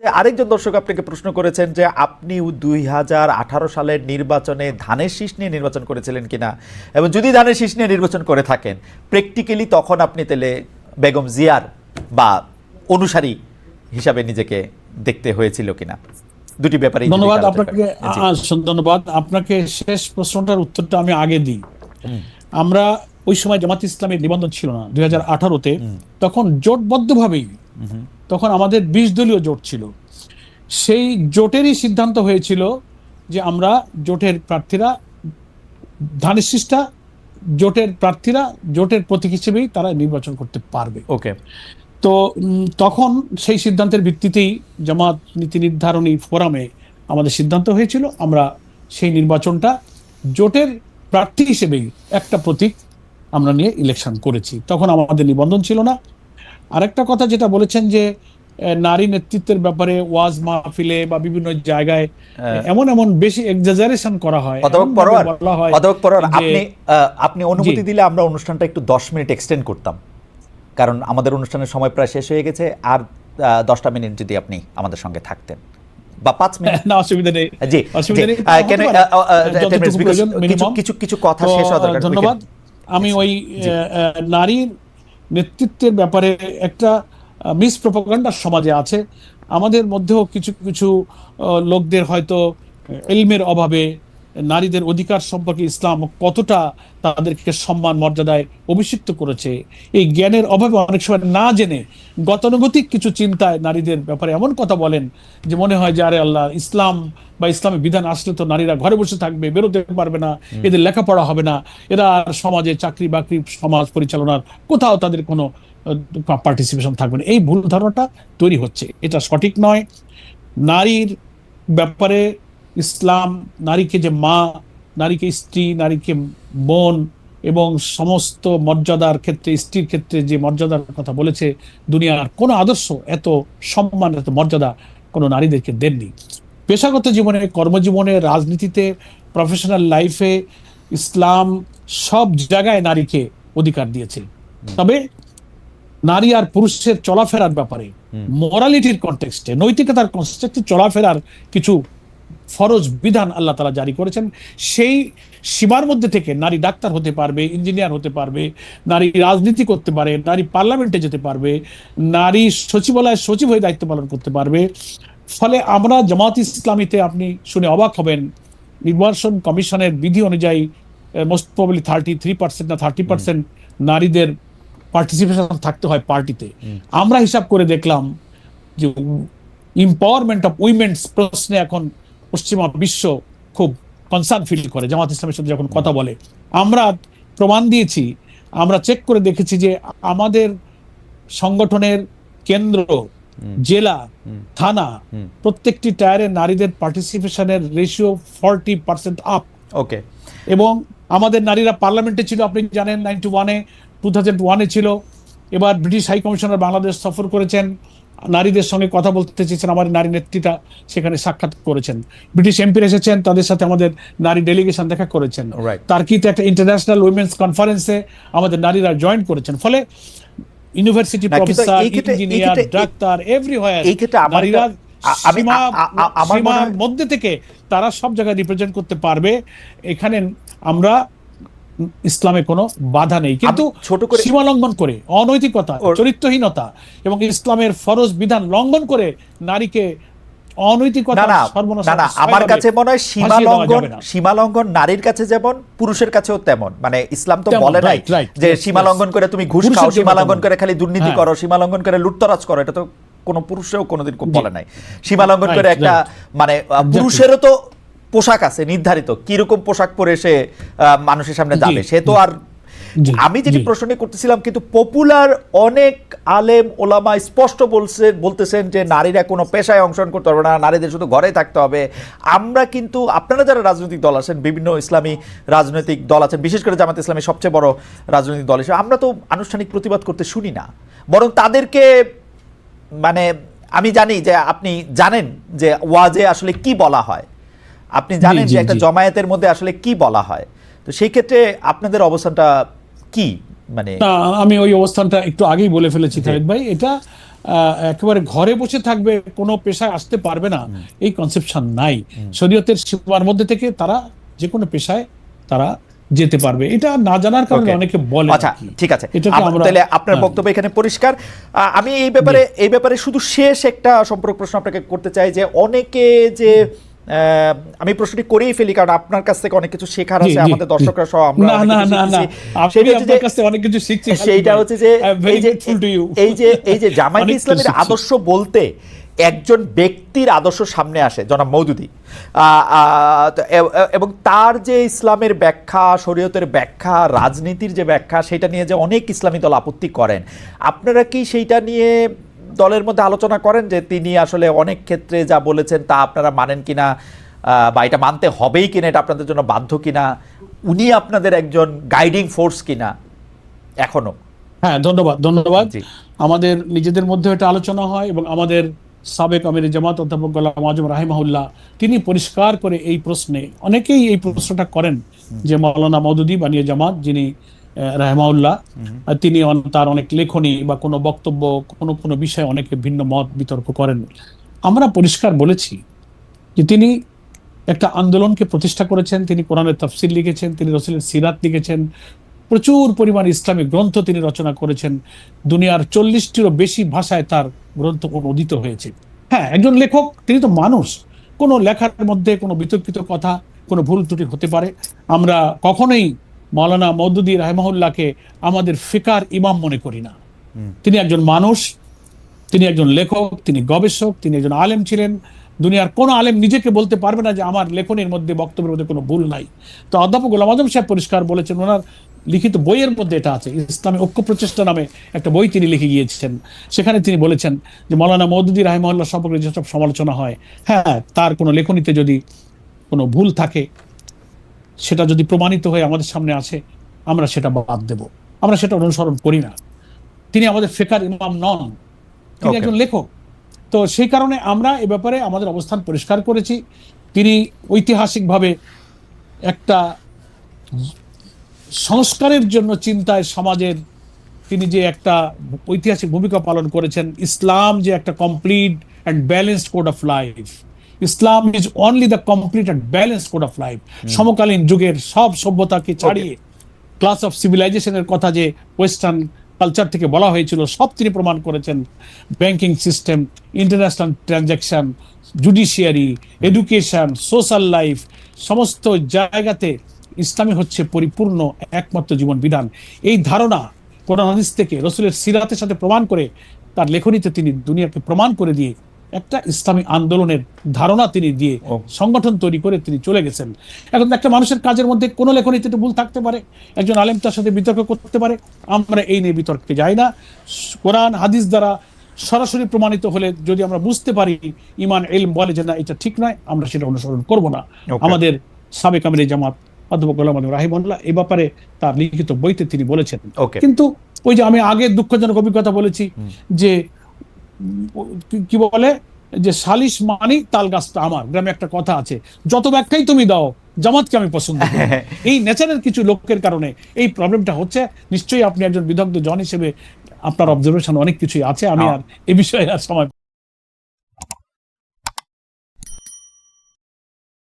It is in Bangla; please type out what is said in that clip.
আরেকজন দর্শক আপনাকে প্রশ্ন করেছেন যে আপনি দুই হাজার আঠারো সালের নির্বাচনে ধানের শীষ নিয়ে নির্বাচন করেছিলেন কিনা? এবং যদি ধানের শীষ নিয়ে নির্বাচন করে থাকেন প্র্যাকটিক্যালি তখন আপনি তাহলে বেগম জিয়ার বা অনুসারী হিসাবে নিজেকে দেখতে হয়েছিল কিনা? দুটি ব্যাপারে ধন্যবাদ আপনাকে। ধন্যবাদ। আপনাকে শেষ প্রশ্নটার উত্তরটা আমি আগে দিই। আমরা ওই সময় জামাত ইসলামের নিবন্ধন ছিল না দুই হাজার আঠারোতে। তখন জোটবদ্ধভাবেই তখন আমাদের বিশ দলীয় জোট ছিল। সেই জোটেরই সিদ্ধান্ত হয়েছিল যে আমরা জোটের প্রার্থীরা ধানের শীষটা জোটের প্রার্থীরা জোটের প্রতীক হিসেবেই তারা নির্বাচন করতে পারবে। ওকে। তো তখন সেই সিদ্ধান্তের ভিত্তিতেই জামাত নীতি নির্ধারণী ফোরামে আমাদের সিদ্ধান্ত হয়েছিল আমরা সেই নির্বাচনটা জোটের প্রার্থী হিসেবেই একটা প্রতীক আমরা নিয়ে ইলেকশন করেছি। তখন আমাদের নিবন্ধন ছিল না। আরেকটা কথা যেটা বলেছেন যে নারী নেতৃত্বের ব্যাপারে ওয়াজ মাহফিলে বা বিভিন্ন জায়গায় এমন এমন বেশি এক্সাজারেশন করা হয়। হয় আপনি আপনি অনুমতি দিলে আমরা অনুষ্ঠানটা একটু দশ মিনিট এক্সটেন্ড করতাম। কারণ আমাদের অনুষ্ঠানের সময় প্রায় শেষ হয়ে গেছে। আর দশটা মিনিট যদি আপনি আমাদের সঙ্গে থাকতেন। বা পাঁচ মিনিট। না অসুবিধা নেই। জি অসুবিধা নেই। কিছু কিছু কথা শেষ হওয়া দরকার। ধন্যবাদ। আমি ওই নারীর নেতৃত্বের ব্যাপারে একটা মিস প্রপাগান্ডা সমাজে আছে। আমাদের মধ্যেও কিছু কিছু লোকদের হয়তো এলমের অভাবে নারীদের অধিকার সম্পর্কে ইসলাম কতটা তাদেরকে সম্মান মর্যাদায় অভিষিক্ত করেছে? এই জ্ঞানের অভাবে অনেক সময় না জেনে গতানুগতিক কিছু চিন্তায় নারীদের ব্যাপারে এমন কথা বলেন যে মনে হয় যে আরে আল্লাহ ইসলাম বা ইসলামী বিধান আসলে তো নারীরা ঘরে বসে থাকবে বেরোতে পারবে না এদের লেখাপড়া হবে না এরা আর সমাজে চাকরি বাকরি সমাজ পরিচালনার কোথাও তাদের কোনো পার্টিসিপেশন থাকবে না। এই ভুল ধারণাটা তৈরি হচ্ছে। এটা সঠিক নয়। নারীর ব্যাপারে ইসলাম নারীকে যে মা নারীকে স্ত্রী নারীকে বোন এবং সমস্ত মর্যাদার ক্ষেত্রে স্ত্রীর ক্ষেত্রে যে মর্যাদার কথা বলেছে দুনিয়ার কোনো আদর্শ এত সম্মান এত মর্যাদা কোনো নারীদেরকে দেননি। পেশাগত জীবনে কর্মজীবনে রাজনীতিতে প্রফেশনাল লাইফে ইসলাম সব জায়গায় নারীকে অধিকার দিয়েছে। তবে নারী আর পুরুষের চলাফেরার ব্যাপারে মোরালিটির কনটেক্সটে নৈতিকতার কনটেক্সটে চলাফেরার কিছু ফরজ বিধান আল্লাহ তালা জারি করেছেন। সেই সীমার মধ্যে থেকে নারী ডাক্তার হতে পারবে ইঞ্জিনিয়ার হতে পারবে নারী রাজনীতি করতে পারে নারী পার্লামেন্টে যেতে পারবে নারী সচিবালয়ের সচিব হয়ে দায়িত্ব পালন করতে পারবে। ফলে আমরা জামাত ইসলামীতে আপনি শুনে অবাক হবেন। নির্বাচন কমিশনের বিধি অনুযায়ী most probably thirty three percent না থার্টি পার্সেন্ট নারীদের পার্টিসিপেশন থাকতে হয় পার্টিতে। আমরা হিসাব করে দেখলাম যে এম্পাওয়ারমেন্ট অফ উইমেন্স প্রশ্নে এখন পশ্চিমা বিশ্ব খুব কনসার্ন ফিল করে জামাত ইসলামের সাথে যখন কথা বলে। আমরা প্রমাণ দিয়েছি আমরা চেক করে দেখেছি যে আমাদের সংগঠনের কেন্দ্র জেলা থানা প্রত্যেকটি টায়ারে নারীদের পার্টিসিপেশনের ratio forty percent up okay এবং আমাদের নারীরা পার্লামেন্টে ছিল আপনি জানেন নাইনটি ওয়ানে টু থাউজেন্ড ওয়ানে ছিল। এবার ব্রিটিশ হাই কমিশনার বাংলাদেশ সফর করেছেন। নারীদের সঙ্গে কথা বলতে চেয়েছেন আমার নারী নেত্রীটা সেখানে সাক্ষাৎ করেছেন। ব্রিটিশ এমপির এসেছেন তাদের সাথে আমাদের নারী ডেলিগেশন দেখা করেছেন. তার্কিতে একটা ইন্টারন্যাশনাল উইমেন্স কনফারেন্সে আমাদের নারীরা জয়েন করেছেন। ফলে university professor engineer doctor everywhere নারীরা সীমার মধ্যে থেকে তারা সব জায়গায় রিপ্রেজেন্ট করতে পারবে। এখানে আমরা ইসলামে কোনো বাধা নেই। কিন্তু ছোট করে- সীমা লঙ্ঘন করে অনৈতিকতা চরিত্রহীনতা এবং ইসলামের ফরজ বিধান লঙ্ঘন করে নারীকে অনৈতিকতা না আমার কাছে মনে হয় সীমা লঙ্ঘন সীমা লঙ্ঘন নারীর কাছে যেমন পুরুষের কাছেও তেমন। মানে ইসলাম তো বলে নাই যে সীমা লঙ্ঘন করে তুমি ঘুষ খাও সীমা লঙ্ঘন করে খালি দুর্নীতি হ্যাঁ। করো সীমা লঙ্ঘন করে লুটতরাজ করো এটা তো কোনো পুরুষেও কোনোদিন বলে নাই। সীমা লঙ্ঘন করে একটা মানে পুরুষেরও তো পোশাক আছে নির্ধারিত কীরকম পোশাক পরে সে মানুষের সামনে যাবে। সে তো আর আমি যেটি প্রশ্ন করতেছিলাম কিন্তু পপুলার অনেক আলেম ওলামা স্পষ্ট বলছে বলতেছেন যে নারীরা কোনো পেশায় অংশগ্রহণ করতে পারবে না নারীদের শুধু ঘরে থাকতে হবে। আমরা কিন্তু আপনারা যারা রাজনৈতিক দল আছেন বিভিন্ন ইসলামী রাজনৈতিক দল আছেন বিশেষ করে জামাত ইসলামী সবচেয়ে বড় রাজনৈতিক দল হিসেবে আমরা তো আনুষ্ঠানিক প্রতিবাদ করতে শুনি না। বরং তাদেরকে মানে আমি জানি যে আপনি জানেন যে ওয়াজে আসলে কি বলা হয়। আপনি জানেন যে একটা জমায়েতের মধ্যে আসলে কি বলা হয়। তো সেই ক্ষেত্রে আপনাদের অবস্থানটা কি? মানে না আমি ওই অবস্থানটা একটু আগেই বলে ফেলেছি খালিদ ভাই। এটা একেবারে ঘরে বসে থাকবে কোনো পেশায় আসতে পারবে না। এই কনসেপশন নাই। শরীয়তের সীমার মধ্যে থেকে তারা যে কোনো পেশায় তারা যেতে পারবে। এটা না জানার কারণে অনেকে বলে আচ্ছা ঠিক আছে। তাহলে আপনার হ্যাঁ। বক্তব্য এখানে পরিষ্কার। আমি এই ব্যাপারে এই ব্যাপারে শুধু শেষ একটা সম্পর্ক প্রশ্ন আপনাকে করতে চাই যে অনেকে যে আমি প্রশ্নটি করেই ফেলি কারণ আপনার কাছ থেকে অনেক কিছু শেখার আছে আমাদের দর্শকরা সহ আমরা না না না না শিখেছি। আমি সেটা হচ্ছে যে কাছ থেকে অনেক কিছু শিখছি সেইটা হচ্ছে যে এই যে. এই যে এই যে জামায়াতে ইসলামের আদর্শ বলতে একজন ব্যক্তির আদর্শ সামনে আসে জনাব মৌদুদি। এবং তার যে ইসলামের ব্যাখ্যা শরীয়তের ব্যাখ্যা রাজনীতির যে ব্যাখ্যা সেটা নিয়ে যে অনেক ইসলামী দল আপত্তি করেন। আপনারা কি সেইটা নিয়ে দলের মধ্যে আলোচনা করেন যে তিনি আসলে অনেক ক্ষেত্রে যা বলেছেন তা আপনারা মানেন কিনা বা এটা মানতে হবেই কিনা এটা আপনাদের জন্য বাধ্য কিনা উনি আপনাদের একজন গাইডিং ফোর্স কিনা এখনও। হ্যাঁ ধন্যবাদ ধন্যবাদ। আমাদের নিজেদের মধ্যে এটা আলোচনা হয় এবং আমাদের সাবেক আমির জামাত অধ্যাপক গোলাম আজম রাহিমাহুল্লাহ তিনি পরিষ্কার করে এই প্রশ্নে অনেকেই এই প্রশ্নটা করেন যে মৌলানা মৌদুদি বানিয়ে জামাত যিনি আর তিনি তার অনেক লেখনী বা কোনো বক্তব্য, কোনো কোনো বিষয়ে অনেকে ভিন্ন মত বিতর্ক করেন। আমরা পরিষ্কার বলেছি যে তিনি একটা আন্দোলনকে প্রতিষ্ঠা করেছেন, তিনি কোরআনের তফসিল লিখেছেন, তিনি রসুলের সিরাত লিখেছেন, প্রচুর পরিমাণ ইসলামিক গ্রন্থ তিনি রচনা করেছেন, দুনিয়ার চল্লিশটিরও বেশি ভাষায় তার গ্রন্থ অনুদিত হয়েছে। হ্যাঁ একজন লেখক, তিনি তো মানুষ, কোনো লেখার মধ্যে কোনো বিতর্কিত কথা, কোনো ভুল ত্রুটি হতে পারে। আমরা কখনোই মৌলানা মৌদুদি রাহমহুল্লাহকে আমাদের ফিকার ইমাম মনে করি না। তিনি একজন মানুষ তিনি একজন লেখক তিনি গবেষক তিনি একজন আলেম ছিলেন। দুনিয়ার কোন আলেম নিজেকে বলতে পারবে না যে আমার লেখনের মধ্যে বক্তব্যের মধ্যে কোনো ভুল নাই। তো অধ্যাপক গোলাম আজম সাহেব পরিষ্কার বলেছেন ওনার লিখিত বইয়ের মধ্যে এটা আছে ইসলামী ঐক্য প্রচেষ্টা নামে একটা বই তিনি লিখে গিয়েছেন। সেখানে তিনি বলেছেন যে মৌলানা মৌদুদি রাহিমহল্লা সম্পর্কে যেসব সমালোচনা হয় হ্যাঁ তার কোনো লেখনীতে যদি কোনো ভুল থাকে সেটা যদি প্রমাণিত হয়ে আমাদের সামনে আসে আমরা সেটা বাদ দেব। আমরা সেটা অনুসরণ করি না। তিনি আমাদের ফেকার ইমাম নন। তিনি একজন লেখক। তো সেই কারণে আমরা এ ব্যাপারে আমাদের অবস্থান পরিষ্কার করেছি। তিনি ঐতিহাসিকভাবে একটা সংস্কারের জন্য চিন্তায় সমাজের তিনি যে একটা ঐতিহাসিক ভূমিকা পালন করেছেন ইসলাম যে একটা complete and balanced code of life Islam is only the complete and balanced code of life সমকালীন যুগের সব সভ্যতাকে ছাড়িয়ে ক্লাস অফ সিভিলাইজেশনের কথা যে ওয়েস্টার্ন কালচার থেকে বলা হয়েছিল সব তিনি প্রমাণ করেছেন। Banking system international transaction judiciary education social life সমস্ত জায়গাতে ইসলামী হচ্ছে পরিপূর্ণ একমাত্র জীবন বিধান। এই ধারণা কোরআন হাদিস থেকে রসুলের সিরাতের সাথে প্রমাণ করে তার লেখনীতে তিনি দুনিয়াকে প্রমাণ করে দিয়ে একটা ইসলামী আন্দোলনের ধারণা তিনি দিয়ে সংগঠন তৈরি করে তিনি চলে গেছেন। এখন একটা মানুষের কাজের মধ্যে কোনো লেখনীতে একটু ভুল থাকতে পারে একজন আলেম তার সাথে বিতর্ক করতে পারে আমরা এই নিয়ে বিতর্কে যাই না। কোরআন হাদিস দ্বারা সরাসরি প্রমাণিত হলে যদি আমরা বুঝতে পারি ইমান এলম বলে যে না এটা ঠিক নয় আমরা সেটা অনুসরণ করব না. আমাদের সাবেক আমির জামাত অধ্যাপক গোলাম রাহিমুল্লাহ এই ব্যাপারে তার লিখিত বইতে তিনি বলেছেন. কিন্তু ওই যে আমি আগে দুঃখজনক অভিজ্ঞতা বলেছি যে কি- বলে? যে সালিশ মানি তাল গাছটা আমার। গ্রামে একটা কথা আছে যত ব্যাখ্যাই তুমি দাও জামাতকে আমি পছন্দ করি এই নেচারের কিছু লোকের কারণে এই প্রবলেমটা হচ্ছে নিশ্চয়ই আপনি একজন বিদগ্ধ জন হিসেবে আপনার অবজারভেশন অনেক কিছুই আছে আমি আর এ বিষয়ে আর সময়